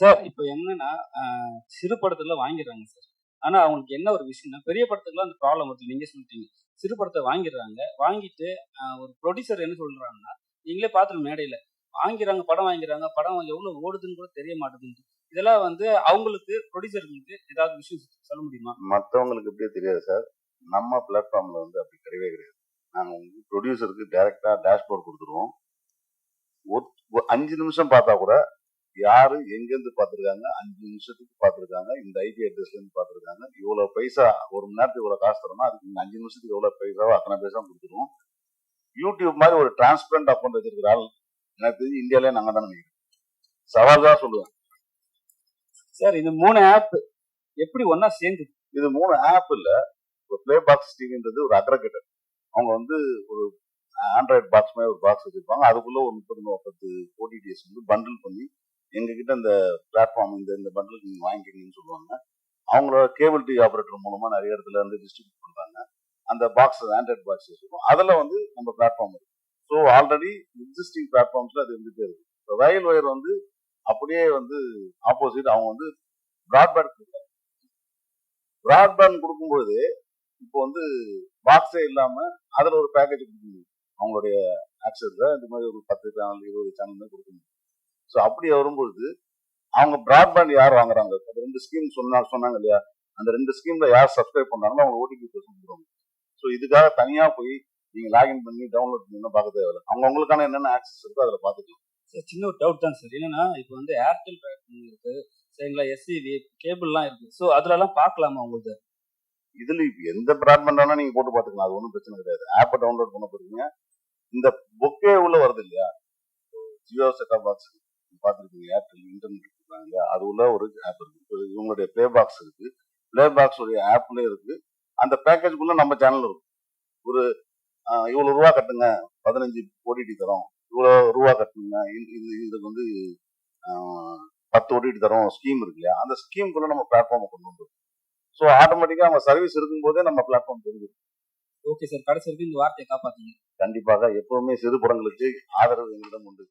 Sir இப்போ என்னன்னா சிறு படத்துல வாங்கிடுறாங்க சார் ஆனா அவங்களுக்கு என்ன ஒரு விஷயம்னா பெரிய படத்துக்குலாம் அந்த ப்ராப்ளம் வருது. நீங்க சொல்லிட்டீங்க. சிறு படத்தை வாங்கிடுறாங்க. வாங்கிட்டு ஒரு ப்ரொடியூசர் என்ன சொல்றாங்கன்னா நீங்களே பார்த்துருங்க மேடையில வாங்கிறாங்க படம் வாங்கிறாங்க படம் எவ்வளவு ஓடுதுன்னு கூட தெரிய மாட்டேங்குது. இதெல்லாம் வந்து அவங்களுக்கு ப்ரொடியூசர்களுக்கு ஏதாவது விஷயம் சொல்ல முடியுமா? மற்றவங்களுக்கு எப்படியே தெரியாது சார் நம்ம பிளாட்ஃபார்ம்ல வந்து அப்படி கிடையவே கிடையாது. நாங்கள் வந்து ப்ரொடியூசருக்கு டைரக்டா டேஷ்போர்ட் கொடுத்துருவோம். அஞ்சு நிமிஷம் பார்த்தா கூட யாரு எங்கேருந்து பார்த்துருக்காங்க? அஞ்சு நிமிஷத்துக்கு பார்த்துருக்காங்க. இந்த ஐபி அட்ரஸ்ல இருந்து பார்த்துருக்காங்க. இவ்வளோ பைசா ஒரு மணி நேரத்துக்கு இவ்வளோ காசு தரணும் அதுக்கு இந்த அஞ்சு நிமிஷத்துக்கு எவ்வளோ பைசாவோ அத்தனை பைசா கொடுத்துருவோம். யூடியூப் மாதிரி ஒரு டிரான்ஸ்பரண்ட் அக்கௌண்ட் வச்சிருக்கிற ஆள் எனக்கு தெரிஞ்சு இந்தியாவிலே நாங்கள் தான் நினைக்கிறோம். சவால் தான் சொல்லுவேன். சார் இந்த மூணு ஆப் எப்படி ஒண்ணா சேர்ந்து இது மூணு ஆப் இல்ல. ஒரு பிளே பாக்ஸ் டிவின்றது ஒரு அக்ரகேட்டர் அவங்க வந்து ஒரு ஆண்ட்ராய்டு பாக்ஸ் மாதிரி ஒரு பாக்ஸ் வச்சிருப்பாங்க. அதுக்குள்ள ஒரு முப்பது பத்து ஓடிடிஎஸ் வந்து பண்டில் பண்ணி எங்ககிட்ட இந்த பிளாட்ஃபார்ம் இந்த இந்த பண்டில் நீங்கள் வாங்கிக்கிங்கன்னு சொல்லுவாங்க. அவங்களோட கேபிள் டிவி ஆப்ரேட்டர் மூலமாக நிறைய இடத்துல வந்து டிஸ்ட்ரிபியூட் பண்ணுறாங்க அந்த பாக்ஸ் ஆண்ட்ராய்ட் பாக்ஸ் வச்சிருக்கோம் அதில் வந்து நம்ம பிளாட்ஃபார்ம் இருக்கு. ஸோ ஆல்ரெடி எக்ஸிஸ்டிங் பிளாட்ஃபார்ம்ஸில் அது இருந்துகிட்டே இருக்கு. இப்போ ரயில் ஒயர் வந்து அப்படியே வந்து ஆப்போசிட் அவங்க வந்து ப்ராட்பேண்ட் கொடுக்குறாங்க. ப்ராட்பேண்ட் கொடுக்கும்போது இப்போ வந்து பாக்ஸே இல்லாமல் அதில் ஒரு பேக்கேஜ் கொடுக்கணும். அவங்களுடைய ஆக்சஸில் இந்த மாதிரி ஒரு பத்து சேனல் இருபது சேனல் கொடுக்க முடியும் ஸோ அப்படி வரும்பொழுது அவங்க பிராட்பேண்ட் யார் வாங்குறாங்க? அந்த ரெண்டு ஸ்கீம் சொன்னா சொன்னாங்க இல்லையா? அந்த ரெண்டு ஸ்கீம்ல யார் சப்ஸ்கிரைப் பண்றாங்களோ அவங்க ஓடிபி கொடுக்குறாங்க ஸோ இதுக்காக தனியா போய் நீங்க லாகின் பண்ணி டவுன்லோட் பண்ணி பார்க்க தேவையில்லை. அவங்க அவங்களுக்கான என்னென்ன ஆக்சஸ் இருக்கோ அதில் பார்த்துக்கலாம். சார் சின்ன ஒரு டவுட் தான் சார் என்னன்னா இப்போ வந்து ஏர்டெல் இருக்கு. சரிங்களா எஸ்சிவி கேபிள்லாம் இருக்கு. ஸோ அதுலலாம் பார்க்கலாமா உங்களுக்கு இதுல இப்ப எந்த பிராட்பேண்ட் வேணா நீங்க போட்டு பாத்துக்கலாம் அது ஒன்றும் பிரச்சனை கிடையாது. ஆப்பை டவுன்லோட் பண்ண போறீங்க. இந்த பொக்கே உள்ள வருது இல்லையா? ஜியோ செட்டப் பாக்ஸ் பார்த்துருக்கீங்க ஏர்டெல் இன்டர்நெட் கொடுக்குறாங்க அது உள்ள ஒரு ஆப் இருக்கு. இவங்களுடைய ப்ளே பாக்ஸ் இருக்கு. ப்ளே பாக்ஸ் உடைய ஆப்ல இருக்கு. அந்த பேக்கேஜ்க்குள்ள நம்ம சேனல் இருக்கும் ஒரு இவ்வளவு ரூபா கட்டுங்க. பதினஞ்சு ஓடிடி தரோம். இவ்வளவு ரூபா கட்டுங்க. இந்த- இதுக்கு வந்து பத்து ஓடிடி தரோம். ஸ்கீம் இருக்கு இல்லையா? அந்த ஸ்கீமுக்குள்ள நம்ம பிளாட்ஃபார்மை கொண்டு வந்துடும் ஸோ ஆட்டோமேட்டிக்கா அவங்க சர்வீஸ் இருக்கும்போதே நம்ம பிளாட்ஃபார்ம் தெரிஞ்சிடும். ஓகே சார் கடைசி வரைக்கும் இந்த வார்த்தையை காப்பாத்துங்க. கண்டிப்பாக எப்பவுமே சிறு படங்களுக்கு ஆதரவு எங்களிடம் உண்டு.